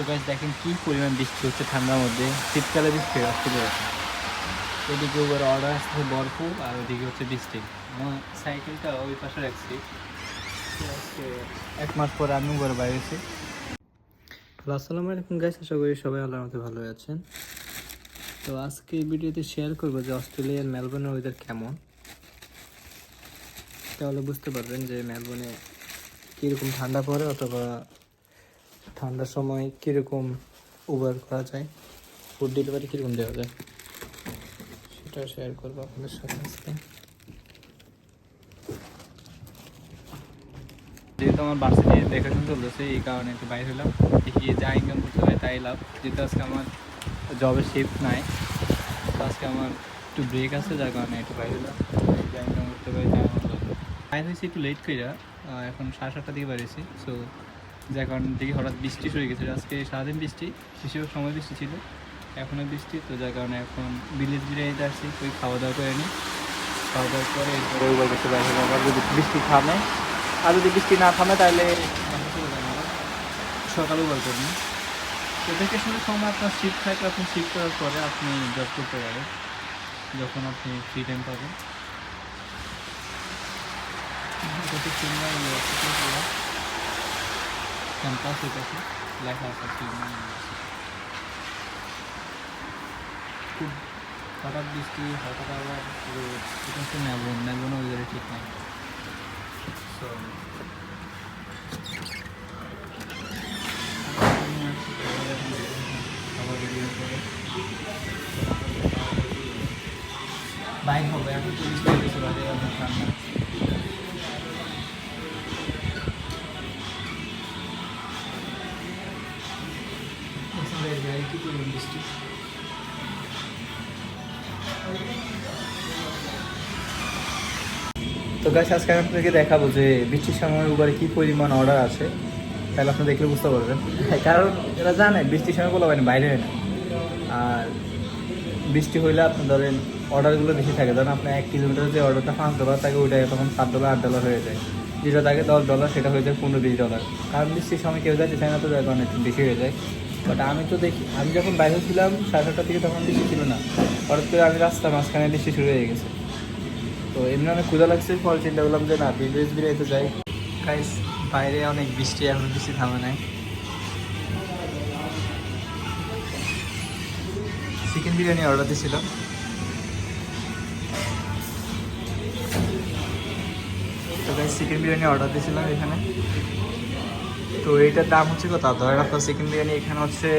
তো গাছ দেখেন কি পরিমাণ বৃষ্টি হচ্ছে ঠান্ডার মধ্যে। শীতকালে বৃষ্টি অস্ট্রেলিয়া এদিকে ওর অর্ডার আসছে বরফ আর ওদিকে হচ্ছে বৃষ্টি। আমার সাইকেলটা ওই পাশে রাখছি। এক মাস পরে আমি ঘরে বাইরেছি আসসালামু আলাইকুম গাইস আশা করি সবাই আল্লাহর মধ্যে ভালো আছেন। তো আজকে এই ভিডিওতে শেয়ার করব যে অস্ট্রেলিয়ার মেলবোর্নের ওয়েদার কেমন। তাহলে বুঝতে পারবেন যে মেলবোর্নে কীরকম ঠান্ডা পড়ে অথবা ঠান্ডার সময় কীরকম উবার করা যায়? ফুড ডেলিভারি কীরকম দেওয়া যায়? সেটা শেয়ার করব আপনাদের সাথে আজকে। যেহেতু আমার বার্ষিক দেখাশোনা চলতেছে এই কারণে একটু বাইরে হলাম। দেখি যা ইনকাম করতে পারি তাই লাভ। যেহেতু আজকে আমার জবের শিফট নাই তো আজকে আমার একটু ব্রেক আছে যার কারণে একটু বাইরে হলাম। যা ইনকাম করতে পারি তাই আমার বাইরে হয়েছি একটু লেট করে এখন সাড়ে সাতটা দিকে বেরিয়েছি সো যার কারণে দেখি হঠাৎ বৃষ্টি শুরু গেছে। আজকে সারাদিন বৃষ্টি শিশুর সময় বৃষ্টি ছিল এখনও বৃষ্টি তো যার কারণে এখন বিলেজ বিরিয়ানিতে আসছি ওই খাওয়া দাওয়া করে নিই খাওয়া দাওয়া করে এরপরে ওইবার করতে বাইরে আবার যদি বৃষ্টি থামে আর যদি বৃষ্টি না থামে তাহলে। সকালেও বার করব তো দেখে শুনে সময় আপনার শিফট থাকলে আপনি শিফট করার পরে আপনি জব করতে পারেন যখন আপনি ফ্রি টাইম পাবেন। এটাতে সিনেমা ইউনিভার্সিটি ক্যাম্পাস এটাতে লেখা আছে সিনেমা ইউনিভার্সিটি খুব হঠাৎ বৃষ্টি হঠাৎ আবার রোদ এটা হচ্ছে মেলবোর্ন মেলবোর্ন ওয়েদারে ঠিক নাই সো বাইক হবে এখন তো বৃষ্টি হয়ে গেছে তো গাছ আজকে আমি আপনাদেরকে দেখাবো যে বৃষ্টির সময় উবারে কি পরিমাণ অর্ডার আছে। তাহলে আপনি দেখলে বুঝতে পারবেন। কারণ এরা জানে, বৃষ্টির সময় বলা হয় বাইরে না। আর বৃষ্টি হইলে আপনি ধরেন অর্ডারগুলো বেশি থাকে। ধরেন আপনার এক কিলোমিটার যে অর্ডারটা পাঁচ ডলার থাকে ওইটা তখন সাত ডলার আট ডলার হয়ে যায়। যেটা থাকে দশ ডলার সেটা হয়ে যায় পনেরো, বিশ ডলার কারণ বৃষ্টির সময় কেউ যাচ্ছে চায় না তো অনেক বেশি হয়ে যায়। বাট আমি তো দেখি, আমি যখন বাইরে ছিলাম, সাড়ে সাতটার দিকে তখন বেশি ছিল না। হঠাৎ করে আমি রাস্তা মাঝখানে বেশি শুরু হয়ে গেছে। তো এমনি অনেক ক্ষুদা লাগছে, ফল চিন্তা করলাম যে না বিলেজ বিরিয়ানিতে যাই। গাইস বাইরে অনেক বৃষ্টি, এখন বৃষ্টি থামে নাই। চিকেন বিরিয়ানি অর্ডার দিয়েছিলাম তো গাইস চিকেন বিরিয়ানি অর্ডার দিয়েছিলাম এখানে। তো এইটার দাম হচ্ছে কত ধরেন আপনার চিকেন বিরিয়ানি এখানে হচ্ছে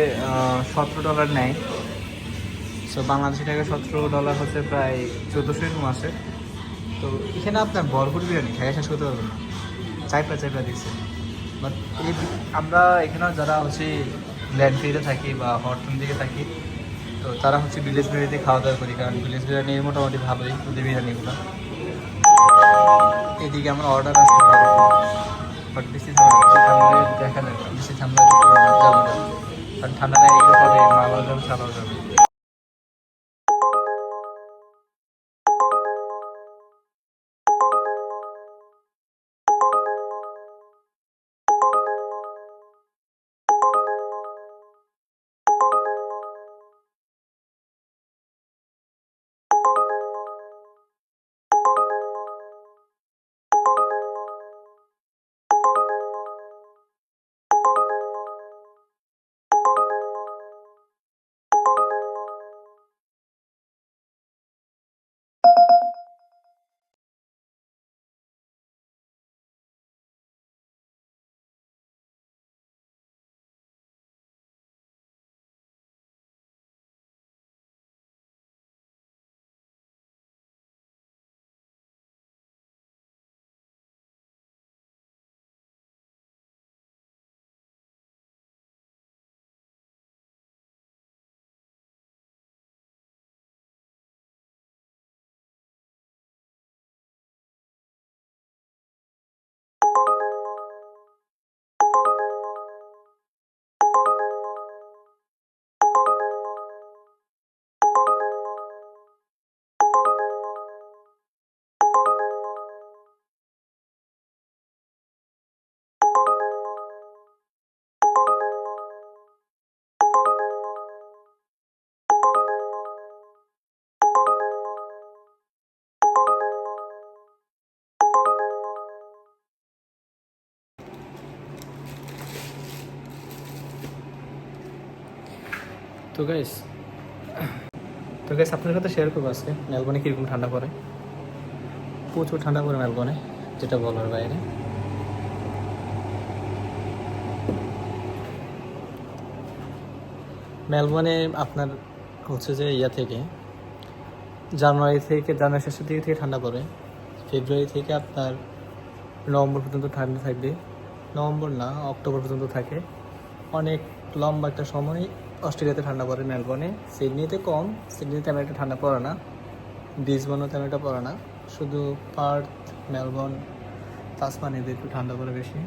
সতেরো ডলার নেয়। সো বাংলাদেশি টাকা সতেরো ডলার হচ্ছে প্রায় চোদ্দোশো এরকম আসে তো এখানে আপনার বরফুট বিরিয়ানি খাই শেষ করতে পারবেন না। চাইপা চাইপা দিচ্ছে। বাট এই আমরা এখানে যারা হচ্ছে ল্যান্ড ফ্রিতে থাকি বা হটন দিকে থাকি, তো তারা হচ্ছে ভিলেজ বিরিয়ানিতে খাওয়া দাওয়া করি। কারণ ভিলেজ বিরিয়ানি মোটামুটি ভালোই বিরিয়ানিগুলো। এদিকে আমার অর্ডার আসতে বাট বেশি ঠান্ডা দেখা না। বেশি ঠান্ডা কারণ ঠান্ডা না পরে মালাও যাবে চালাও যাবে তো গাইস তো গাইস আপনার সাথে শেয়ার করব আজকে। মেলবোর্নে কীরকম ঠান্ডা পড়ে? প্রচুর ঠান্ডা পড়ে মেলবোর্নে, যেটা বলার বাইরে। মেলবোর্নে আপনার হচ্ছে যে ইয়া থেকে, জানুয়ারি থেকে, জানুয়ারি শেষের দিকে থেকে ঠান্ডা পড়ে। ফেব্রুয়ারি থেকে আপনার নভেম্বর পর্যন্ত ঠান্ডা থাকবে। নভেম্বর না, অক্টোবর পর্যন্ত থাকে। অনেক লম্বা একটা সময় অস্ট্রেলিয়াতে ঠান্ডা পড়ে, মেলবোর্নে। সিডনিতে কম, সিডনিতে তেমন একটা ঠান্ডা পড়ে না। ব্রিসবনও তেমন একটা পড়ে না। শুধু পার্থ, মেলবোর্ন তাসমানিতে একটু ঠান্ডা পড়ে বেশি।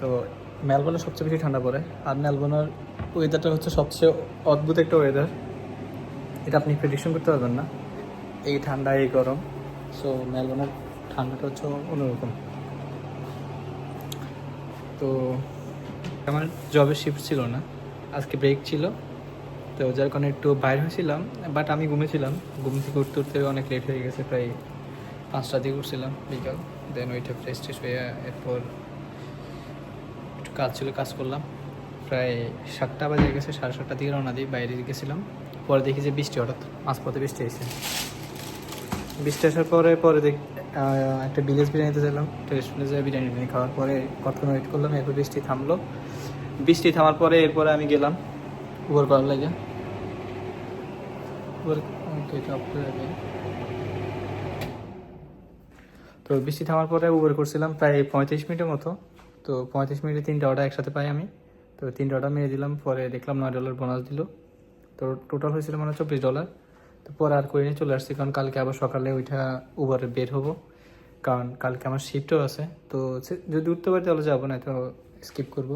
তো মেলবোর্নে সবচেয়ে বেশি ঠান্ডা পড়ে। আর মেলবোর্নের ওয়েদারটা হচ্ছে সবচেয়ে অদ্ভুত একটা ওয়েদার এটা আপনি প্রেডিকশন করতে পারবেন না। এই ঠান্ডা, এই গরম। সো মেলবোর্নের ঠান্ডাটা হচ্ছে অন্যরকম। তো আমার জবের শিফট ছিল না। আজকে ব্রেক ছিল। তো যার কারণে একটু বাইরে হয়েছিলাম বাট আমি ঘুমেছিলাম ঘুম থেকে উঠতে উঠতে অনেক লেট হয়ে গেছে, প্রায় পাঁচটা দিকে উঠছিলাম বিকাল। দেন ওইটা ফ্রেশ ট্রেশ হয়ে এরপর একটু কাজ ছিল, কাজ করলাম। প্রায় সাতটা বাজে গেছে, সাড়ে সাতটা দিকে রওনা দিই বাইরে গেছিলাম। পরে দেখি যে বৃষ্টি, হঠাৎ মাঝপথে বৃষ্টি এসেছে বৃষ্টি আসার পরে পরে দেখ একটা ভিলেজ বিরিয়ানিতে গেলাম রেস্টুরেন্টে বিরিয়ানি টিরিয়ানি খাওয়ার পরে কতক্ষণ ওয়েট করলাম, এরপর বৃষ্টি থামলো। বৃষ্টি থামার পরে এরপরে আমি গেলাম। উবার করার লাগে। তো বৃষ্টি থামার পরে উবার করছিলাম প্রায় পঁয়ত্রিশ মিনিটের মতো। তো পঁয়ত্রিশ মিনিটে তিনটা অর্ডার একসাথে পাই আমি। তো তিনটা অর্ডার মেরে দিলাম পরে দেখলাম নয় ডলার বোনাস দিল। তো টোটাল হয়েছিল মানে চব্বিশ ডলার তো পরে আর করে নিয়ে চলে আসছি কারণ কালকে আবার সকালে ওইটা উবারে বের হব। কারণ কালকে আমার শিফটও আছে। তো যদি উঠতে পারি তাহলে যাব না তো স্কিপ করব।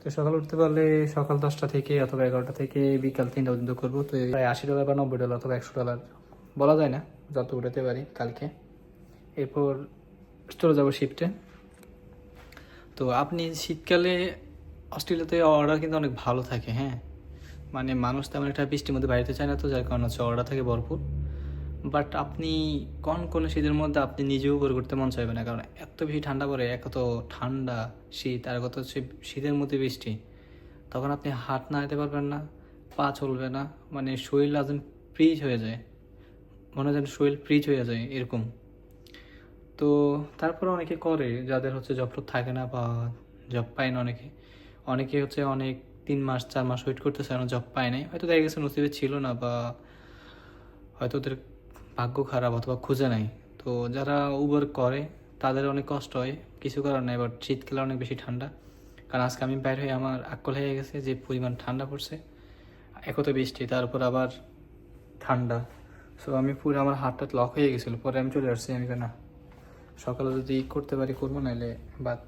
তো সকাল উঠতে পারলে সকাল দশটা থেকে অথবা এগারোটা থেকে বিকাল তিনটা পর্যন্ত করব। তো প্রায় আশি ডলার বা নব্বই ডলার অথবা একশো ডলার বলা যায় না, যত উঠাতে পারি কালকে। এরপর চলে যাব শিফটে তো আপনি শীতকালে অস্ট্রেলিয়াতে অর্ডার কিন্তু অনেক ভালো থাকে হ্যাঁ? মানে মানুষ তেমন একটা বৃষ্টির মধ্যে বাড়িতে চায় না তো, যার কারণে হচ্ছে অর্ডার থাকে ভরপুর। বাট আপনি কোন কোন শীতের মধ্যে আপনি নিজেও উপর করতে মন চাইবে না। কারণ এত বেশি ঠান্ডা পড়ে এক তো ঠান্ডা শীত আর কত হচ্ছে শীতের মধ্যে বৃষ্টি, তখন আপনি হাত নাড়াতে পারবেন না, পা চলবে না মানে শরীর একদম ফ্রিজ হয়ে যায়, মনে হয় শরীর ফ্রিজ হয়ে যায় এরকম। তো তারপরে অনেকে করে, যাদের হচ্ছে জব টব থাকে না বা জব পায় না অনেকে। অনেকে হচ্ছে অনেক তিন মাস, চার মাস ওয়েট করতেছে না জব পায় নাই। হয়তো দেখা গেছে নসিবে ছিল না বা হয়তো ওদের ভাগ্য খারাপ অথবা খুঁজে নাই। তো যারা উবার করে, তাদের অনেক কষ্ট হয় কিছু করার নাই বাট শীতকালে অনেক বেশি ঠান্ডা। কারণ আজকে আমি বাইরে হয়ে আমার আকল হয়ে গেছে যে পরিমাণ ঠান্ডা পড়ছে, একত বৃষ্টি, তারপর আবার ঠান্ডা। সো আমি পুরো আমার হাতটা লক হয়ে গেছিল, পরে আমি চলে আসছি, আমি না সকালে যদি করতে পারি করব নাহলে বাদ।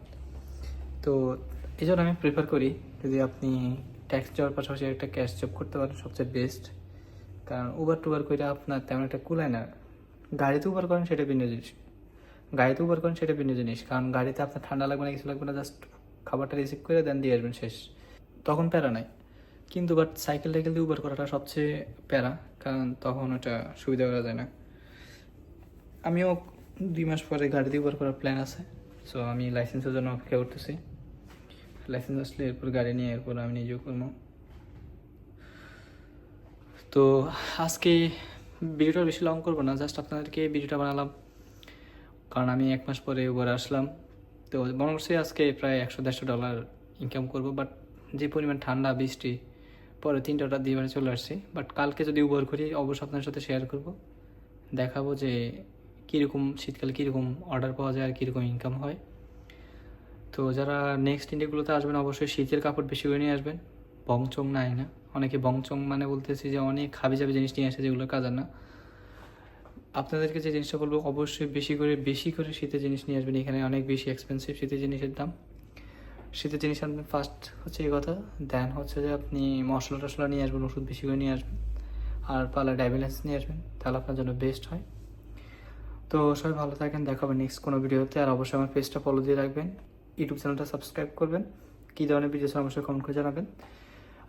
তো এই জন্য আমি প্রেফার করি যদি আপনি ট্যাক্স যাওয়ার পাশাপাশি একটা ক্যাশ জব করতে পারেন, সবচেয়ে বেস্ট কারণ উবার টুবার করে আপনার তেমন একটা কুলায় না। গাড়িতে উবার করেন সেটা ভিন্ন জিনিস। গাড়িতে উবার করেন সেটা ভিন্ন জিনিস। কারণ গাড়িতে আপনার ঠান্ডা লাগবে না, কিছু লাগবে না জাস্ট খাবারটা রিসিভ করে দেন দিয়ে আসবেন শেষ। তখন প্যারা নাই। কিন্তু বাট সাইকেল টাইকেল দিয়ে উবার করাটা সবচেয়ে প্যারা, কারণ তখন ওটা সুবিধা করা যায় না। আমিও দুই মাস পরে গাড়ি দিয়ে উবার করার প্ল্যান আছে। সো আমি লাইসেন্সের জন্য অপেক্ষা করতেছি। লাইসেন্স আসলে এরপর গাড়ি নিয়ে এরপর আমি নিজেও করব। তো আজকে ভিডিওটা বেশি লং করব না জাস্ট আপনাদেরকে ভিডিওটা বানালাম। কারণ আমি এক মাস পরে উবার আসলাম। তো মনে করছি আজকে প্রায় একশো দেড়শো ডলার ইনকাম করব বাট যে পরিমাণ ঠান্ডা, বৃষ্টি, পরে তিনটা অর্ডার দিয়ে চলে আসছি। বাট কালকে যদি উবার করি, অবশ্যই আপনার সাথে শেয়ার করব। দেখাবো যে কীরকম, শীতকালে কীরকম অর্ডার পাওয়া যায় আর কীরকম ইনকাম হয়। তো যারা নেক্সট ইন্ডিয়াগুলোতে আসবেন, অবশ্যই শীতের কাপড় বেশি করে নিয়ে আসবেন। বংচং নাই না। অনেকে বংচং মানে বলতেছি যে অনেক খাবি যাবি জিনিস নিয়ে আসে যেগুলো কাজার না। আপনাদেরকে যে জিনিসটা বলব, অবশ্যই বেশি করে বেশি করে শীতের জিনিস নিয়ে আসবেন। এখানে অনেক বেশি এক্সপেন্সিভ শীতের জিনিসের দাম। শীতের জিনিস আনবেন ফার্স্ট হচ্ছে এই কথা দেন হচ্ছে যে আপনি মশলা টশলা নিয়ে আসবেন, ওষুধ বেশি করে নিয়ে আসবেন, আর পালা ডায়াবেটিস নিয়ে আসবেন, তাহলে আপনার জন্য বেস্ট হয়। তো সবাই ভালো থাকেন, দেখা হবে নেক্সট কোনো ভিডিওতে, আর অবশ্যই আমার পেজটা ফলো দিয়ে রাখবেন। ইউটিউব চ্যানেলটা সাবস্ক্রাইব করবেন। কী ধরনের ভিডিও অবশ্যই কমেন্ট করে জানাবেন।